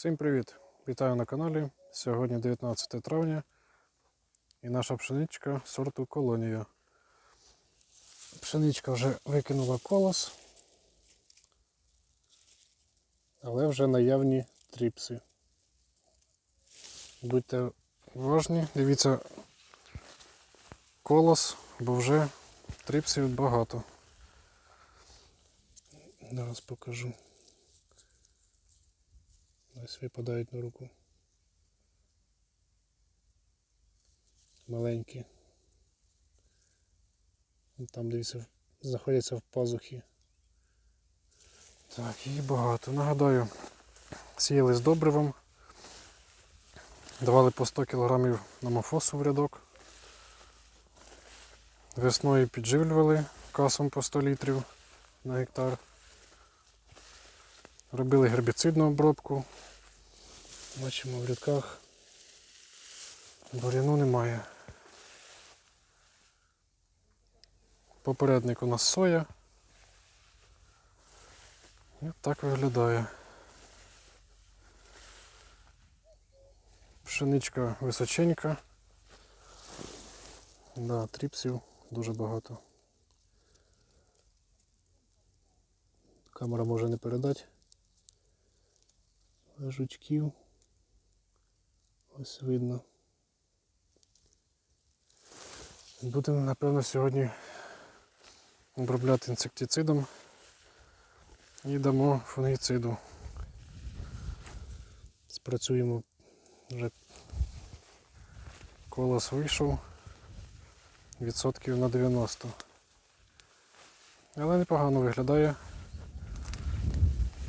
Всім привіт! Вітаю на каналі. Сьогодні 19 травня і наша пшеничка сорту колонія. Пшеничка вже викинула колос, але вже наявні тріпси. Будьте уважні, дивіться колос, бо вже тріпсів багато. Зараз покажу. Ось випадають на руку. Маленькі. Там дивіться, знаходяться в пазухі. Так, їх багато. Нагадаю, сіяли з добривом. Давали по 100 кг намофосу в рядок. Весною підживлювали касом по 100 літрів на гектар. Робили гербіцидну обробку. Бачимо в рядках буряну немає. Попередник у нас соя. І так виглядає. Пшеничка височенька. Да, тріпсів дуже багато. Камера може не передати. Жучків. Ось видно. Будемо, напевно, сьогодні обробляти інсектицидом і дамо фунгіциду. Спрацюємо вже колос вийшов відсотків на 90. Але непогано виглядає.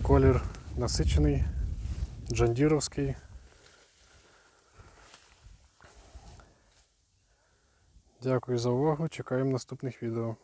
Колір насичений, джандіровський. Дякую за увагу. Чекаємо наступних відео.